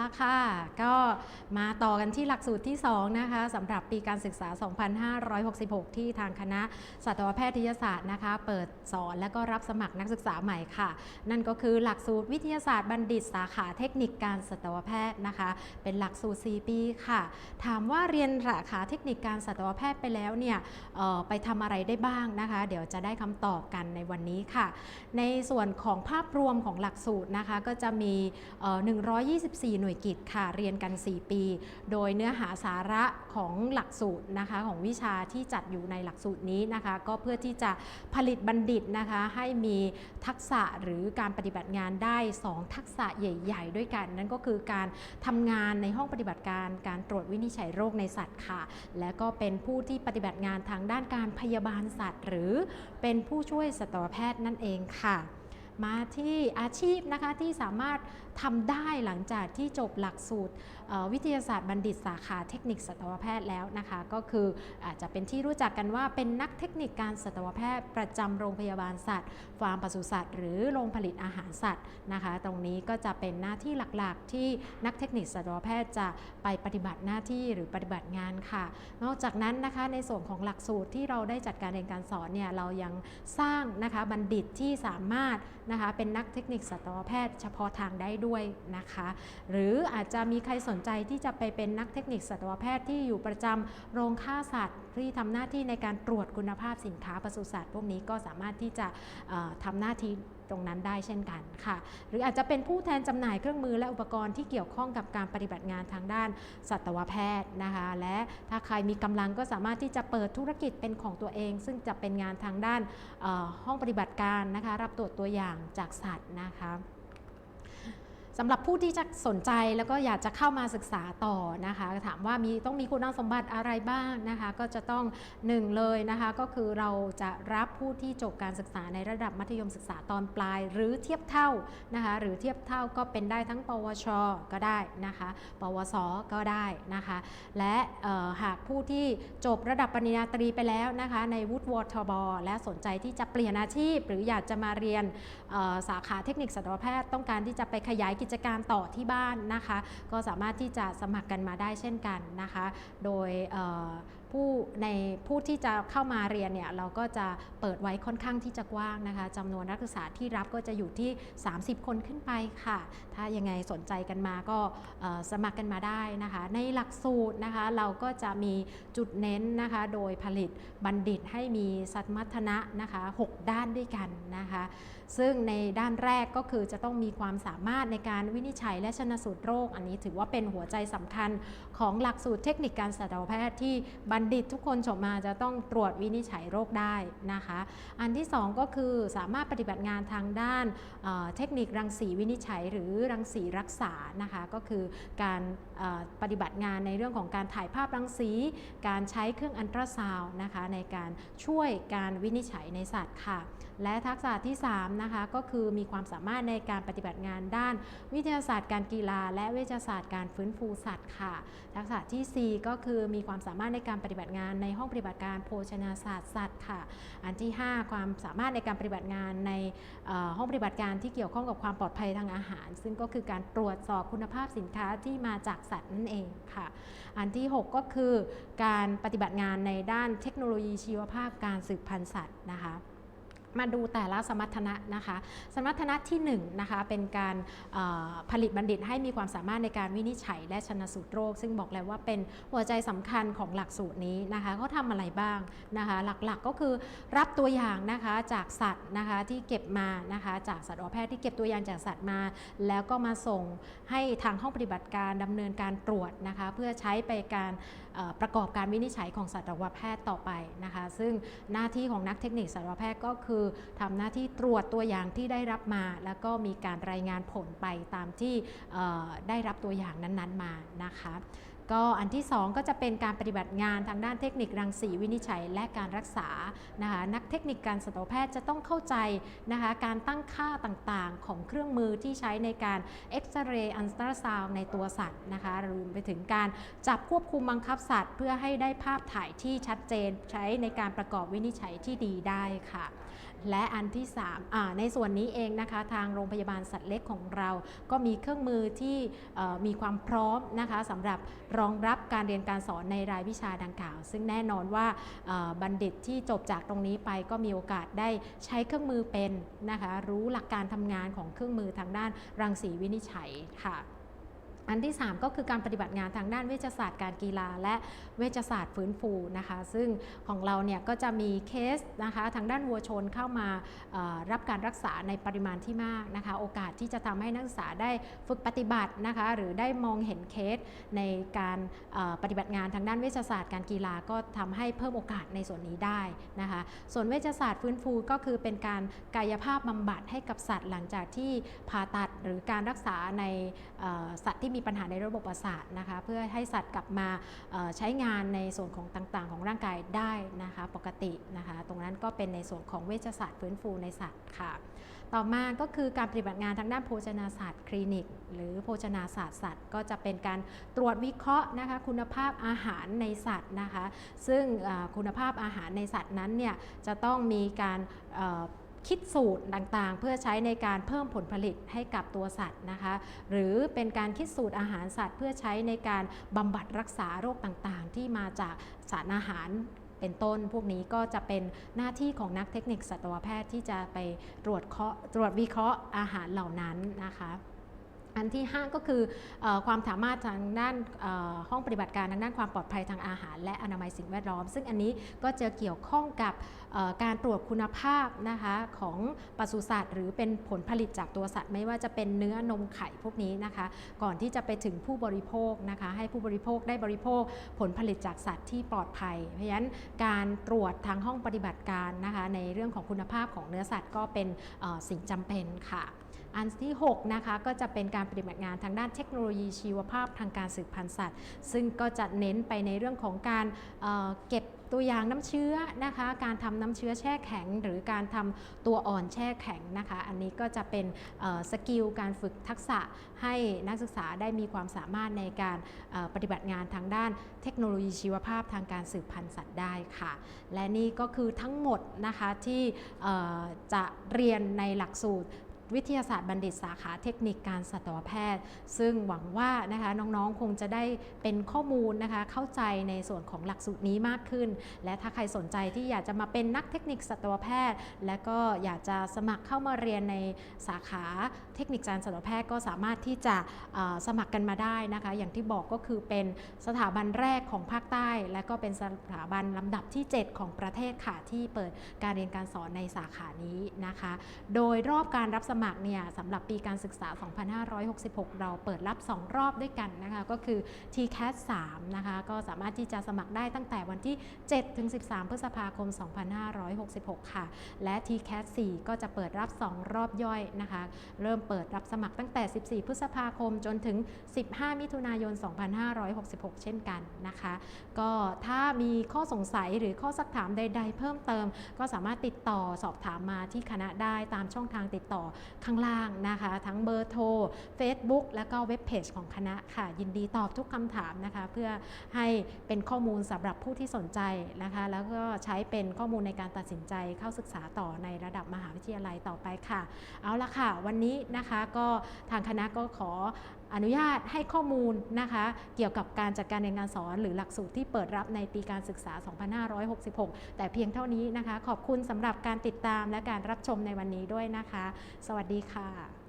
ละค่ะ ก็มาต่อกันที่หลักสูตรที่ 2 นะคะสำหรับปีการศึกษา 2566 ที่ทางคณะสัตวแพทยศาสตร์นะคะ เปิดสอนและก็รับสมัครนักศึกษาใหม่ค่ะ นั่นก็คือหลักสูตรวิทยาศาสตร์บัณฑิตสาขาเทคนิคการสัตวแพทย์นะคะ เป็นหลักสูตร 4 ปีค่ะ ถามว่าเรียนสาขาเทคนิคการสัตวแพทย์ไปแล้วเนี่ยไปทำอะไรได้บ้างนะคะ เดี๋ยวจะได้คำตอบกันในวันนี้ค่ะ ในส่วนของภาพรวมของหลักสูตรนะคะก็จะมีเอ่อ124หน่วยกิจค่ะเรียนกัน 4 ปี โดยเนื้อหาสาระของหลักสูตรนะคะของวิชาที่จัดอยู่ในหลักสูตรนี้นะคะ ก็เพื่อที่จะผลิตบัณฑิตนะคะให้มีทักษะหรือการปฏิบัติงานได้ 2 ทักษะใหญ่ ๆ ด้วยกัน นั่นก็คือการทำงานในห้องปฏิบัติการการตรวจวินิจฉัยโรคในสัตว์ค่ะ และก็เป็นผู้ที่ปฏิบัติงานทางด้านการพยาบาลสัตว์ หรือเป็นผู้ช่วยสัตวแพทย์นั่นเองค่ะมาที่อาชีพนะคะที่สามารถทำได้หลังจากที่จบหลักสูตรวิทยาศาสตร์บัณฑิตสาขาเทคนิคสัตวแพทย์แล้วนะคะ ก็คืออาจจะเป็นที่รู้จักกันว่าเป็นนักเทคนิคการสัตวแพทย์ประจำโรงพยาบาลสัตว์ฟาร์มปศุสัตว์หรือโรงผลิตอาหารสัตว์นะคะ ตรงนี้ก็จะเป็นหน้าที่หลักๆ ที่นักเทคนิคสัตวแพทย์จะไปปฏิบัติหน้าที่หรือปฏิบัติงานค่ะ นอกจากนั้นนะคะในส่วนของหลักสูตรที่เราได้จัดการเรียนการสอนเนี่ยเรายังสร้างนะคะบัณฑิตที่สามารถนะคะเป็นนักเทคนิคสัตวแพทย์เฉพาะทางได้ด้วยนะคะ หรืออาจจะมีใครสนใจที่จะไปเป็นนักเทคนิคสัตวแพทย์ที่อยู่ประจำโรงฆ่าสัตว์ที่ทำหน้าที่ในการตรวจคุณภาพสินค้าปศุสัตว์พวกนี้ก็สามารถที่จะเอ่อทำหน้าที่ตรงนั้นได้เช่นกันค่ะ หรืออาจจะเป็นผู้แทนจำหน่ายเครื่องมือและอุปกรณ์ที่เกี่ยวข้องกับการปฏิบัติงานทางด้านสัตวแพทย์นะคะ และถ้าใครมีกำลังก็สามารถที่จะเปิดธุรกิจเป็นของตัวเอง ซึ่งจะเป็นงานทางด้านห้องปฏิบัติการนะคะ รับตรวจตัวอย่างจากสัตว์นะคะ สำหรับผู้ที่จะสนใจแล้วก็อยากจะเข้ามาศึกษาต่อนะคะ ถามว่ามีต้องมีคุณสมบัติอะไรบ้างนะคะ ก็จะต้องหนึ่งเลยนะคะ ก็คือเราจะรับผู้ที่จบการศึกษาในระดับมัธยมศึกษาตอนปลาย หรือเทียบเท่านะคะ หรือเทียบเท่าก็เป็นได้ทั้ง ปวช ก็ได้นะคะ ปวส ก็ได้นะคะ และหากผู้ที่จบระดับปริญญาตรีไปแล้วนะคะ ในวุฒิวทบและสนใจที่จะเปลี่ยนอาชีพ หรืออยากจะมาเรียนสาขาเทคนิคสัตวแพทย์ต้องการที่จะไปขยายกิจการต่อที่บ้านนะคะ ก็สามารถที่จะสมัครกันมาได้เช่นกันนะคะ โดย ผู้ในผู้ที่จะเข้ามาเรียนเนี่ยเราก็จะเปิดไว้ค่อนข้างที่จะกว้างนะคะจำนวนนักศึกษาที่รับก็จะอยู่ที่ 30 คนขึ้นไปค่ะ ถ้ายังไงสนใจกันมาก็สมัครกันมาได้นะคะ ในหลักสูตรนะคะเราก็จะมีจุดเน้นนะคะโดยผลิตบัณฑิตให้มีสัตมัทนะนะคะ6ด้านด้วยกันนะคะ ซึ่งในด้านแรกก็คือจะต้องมีความสามารถในการวินิจฉัยและชนะสูตรโรค อันนี้ถือว่าเป็นหัวใจสำคัญของหลักสูตรเทคนิคการสัตวแพทย์ที่บัณฑิตทุกคนจบมาจะต้องตรวจวินิจฉัยโรคได้นะคะ อันที่สองก็คือสามารถปฏิบัติงานทางด้านเเทคนิครังสีวินิจฉัย หรือรังสีรักษานะคะก็คือการปฏิบัติงานในเรื่องของการถ่ายภาพรังสี การใช้เครื่องอันตราซาวนะคะในการช่วยการวินิจฉัยในสัตว์ค่ะ และทักษะที่3นะคะก็คือมีความสามารถในการปฏิบัติงานด้านวิทยาศาสตร์การกีฬา และวิทยาศาสตร์การฟื้นฟูสัตว์ค่ะ ทักษะทีสี่4 ก็คือมีความสามารถในการปฏิิบัติงานในห้องปฏิบัติการโภชนาศาสตร์สัตว์ค่ะ อันที่ 5 ความสามารถในการปฏิบัติงานในห้องปฏิบัติการที่เกี่ยวข้องกับความปลอดภัยทางอาหาร ซึ่งก็คือการตรวจสอบคุณภาพสินค้าที่มาจากสัตว์นั่นเองค่ะ อันที่ 6 ก็คือการปฏิบัติงานในด้านเทคโนโลยีชีวภาพการสืบพันธุ์สัตว์นะคะ มาดูแต่ละสมรรถนะนะคะ สมรรถนะที่1นะคะเป็นการผลิตบัณฑิตให้มีความสามารถในการวินิจฉัย และชนะสูตรโรค ซึ่งบอกแล้วว่าเป็นหัวใจสำคัญของหลักสูตรนี้นะคะเขาทำอะไรบ้างนะคะหลักๆก็คือรับตัวอย่างนะคะจากสัตว์นะคะที่เก็บมานะคะจากสัตวแพทย์ที่เก็บตัวอย่างจากสัตว์มา แล้วก็มาส่งให้ทางห้องปฏิบัติการดำเนินการตรวจนะคะเพื่อใช้ไปการประกอบการวินิจฉัยของสัตวแพทย์ต่อไปนะคะ ซึ่งหน้าที่ของนักเทคนิคสัตวแพทย์ก็คือทำหน้าที่ตรวจตัวอย่างที่ได้รับมา แล้วก็มีการรายงานผลไปตามที่ได้รับตัวอย่างนั้นๆมานะคะก็อันที่ 2 ก็จะเป็นการปฏิบัติงานทางด้านเทคนิครังสีวินิจฉัย และการรักษานะคะนักเทคนิคการสัตวแพทย์จะต้องเข้าใจนะคะการตั้งค่าต่างๆ ของเครื่องมือที่ใช้ในการเอ็กซเรย์อันตราซาวในตัวสัตว์นะคะรวมไปถึงการจับควบคุมบังคับสัตว์ เพื่อให้ได้ภาพถ่ายที่ชัดเจนใช้ในการประกอบวินิจฉัยที่ดีได้ค่ะ และอันที่3ในส่วนนี้เองนะคะทางโรงพยาบาลสัตว์เล็กของเรา ก็มีเครื่องมือที่มีความพร้อมนะคะสำหรับรองรับการเรียนการสอนในรายวิชาดังกล่าว ซึ่งแน่นอนว่าบัณฑิตที่จบจากตรงนี้ไปก็มีโอกาสได้ใช้เครื่องมือเป็นนะคะรู้หลักการทำงานของเครื่องมือทางด้านรังสีวินิจฉัยค่ะ อันที่ 3 ก็คือการปฏิบัติงานทางด้านเวชศาสตร์การกีฬาและเวชศาสตร์ฟื้นฟูนะคะ ซึ่งของเราเนี่ยก็จะมีเคสนะคะทางด้านวัวชนเข้ามารับการรักษาในปริมาณที่มากนะคะ โอกาสที่จะทำให้นักศึกษาได้ฝึกปฏิบัตินะคะ หรือได้มองเห็นเคสในการปฏิบัติงานทางด้านเวชศาสตร์การกีฬาก็ทำให้เพิ่มโอกาสในส่วนนี้ได้นะคะ ส่วนเวชศาสตร์ฟื้นฟูก็คือเป็นการกายภาพบำบัดให้กับสัตว์ หลังจากที่ผ่าตัดหรือการรักษาในสัตว์ที่มีปัญหาในระบบประสาทนะคะ เพื่อให้สัตว์กลับมาใช้งานในส่วนของต่างๆ ของร่างกายได้นะคะปกตินะคะ ตรงนั้นก็เป็นในส่วนของเวชศาสตร์ฟื้นฟูในสัตว์ค่ะ ต่อมาก็คือการปฏิบัติงานทางด้านโภชนาศาสตร์คลินิก หรือโภชนาศาสตร์สัตว์ก็จะเป็นการตรวจวิเคราะห์นะคะ คุณภาพอาหารในสัตว์นะคะ ซึ่งคุณภาพอาหารในสัตว์นั้นเนี่ยจะต้องมีการ คิดสูตรต่างๆ เพื่อใช้ในการเพิ่มผลผลิตให้กับตัวสัตว์นะคะ หรือเป็นการคิดสูตรอาหารสัตว์ เพื่อใช้ในการบำบัดรักษาโรคต่างๆ ที่มาจากสารอาหารเป็นต้นพวกนี้ก็จะเป็นหน้าที่ของนักเทคนิคสัตวแพทย์ที่จะไปตรวจเคาะตรวจวิเคราะห์อาหารเหล่านั้นนะคะ อันที่ 5 ก็คืออความสามารถทางด้านห้องปฏิบัติการทางด้านความปลอดภัยทางอาหาร และอนามัยสิ่งแวดล้อม ซึ่งอันนี้ก็จะเกี่ยวข้องกับการตรวจคุณภาพนะคะของปศุสัตว์ หรือเป็นผลผลิตจากตัวสัตว์ ไม่ว่าจะเป็นเนื้อนมไข่พวกนี้นะคะ ก่อนที่จะไปถึงผู้บริโภคนะคะ ให้ผู้บริโภคได้บริโภคผลผลิตจากสัตว์ที่ปลอดภัย เพราะฉะนั้นการตรวจทางห้องปฏิบัติการนะคะในเรื่องของคุณภาพของเนื้อสัตว์ก็เป็นสิ่งจำเป็นค่ะ อันที่6นะคะก็จะเป็นการปฏิบัติงานทางด้านเทคโนโลยีชีวภาพทางการสืบพันธุ์สัตว์ ซึ่งก็จะเน้นไปในเรื่องของการเเก็บตัวอย่างน้ำเชื้อนะคะ การทำน้ำเชื้อแช่แข็ง หรือการทำตัวอ่อนแช่แข็งนะคะ อันนี้ก็จะเป็นสกิลการฝึกทักษะให้นักศึกษาได้มีความสามารถในการปฏิบัติงานทางด้านเทคโนโลยีชีวภาพทางการสืบพันธุ์สัตว์ได้ค่ะ และนี่ก็คือทั้งหมดนะคะที่จะเรียนในหลักสูตร วิทยาศาสตร์บัณฑิตสาขาเทคนิคการสัตวแพทย์ ซึ่งหวังว่านะคะน้องๆคงจะได้เป็นข้อมูลนะคะเข้าใจในส่วนของหลักสูตรนี้มากขึ้น และถ้าใครสนใจที่อยากจะมาเป็นนักเทคนิคสัตวแพทย์ และก็อยากจะสมัครเข้ามาเรียนในสาขาเทคนิคการสัตวแพทย์ก็สามารถที่จะสมัครกันมาได้นะคะ อย่างที่บอกก็คือเป็นสถาบันแรกของภาคใต้ และก็เป็นสถาบันลำดับที่ 7 ของประเทศค่ะที่เปิดการเรียนการสอนในสาขานี้นะคะ โดยรอบการรับสมัครเนี่ยสำหรับปีการศึกษา 2566 เราเปิดรับ 2 รอบด้วยกันนะคะก็คือ TCAS 3นะคะก็สามารถที่จะสมัครได้ตั้งแต่วันที่ 7 ถึง 13 พฤษภาคม 2566 ค่ะ และ TCAS 4ก็จะเปิดรับ 2 รอบย่อยนะคะ เริ่มเปิดรับสมัครตั้งแต่ 14 พฤษภาคมจนถึง 15 มิถุนายน 2566 เช่นกันนะคะ ก็ถ้ามีข้อสงสัยหรือข้อสักถามใด ๆ เพิ่มเติม ก็สามารถติดต่อสอบถามมาที่คณะได้ตามช่องทางติดต่อข้างล่างนะคะ ทั้งเบอร์โทร Facebook แล้วก็เว็บเพจของคณะค่ะ ยินดีตอบทุกคำถามนะคะ เพื่อให้เป็นข้อมูลสำหรับผู้ที่สนใจนะคะ แล้วก็ใช้เป็นข้อมูลในการตัดสินใจเข้าศึกษาต่อในระดับมหาวิทยาลัยต่อไปค่ะ เอาละค่ะ วันนี้นะคะก็ทางคณะก็ขอ อนุญาตให้ข้อมูลนะคะเกี่ยวกับการจัดการเรียนการสอน หรือหลักสูตรที่เปิดรับในปีการศึกษา 2566 แต่เพียงเท่านี้นะคะ ขอบคุณสำหรับการติดตามและการรับชมในวันนี้ด้วยนะคะ สวัสดีค่ะ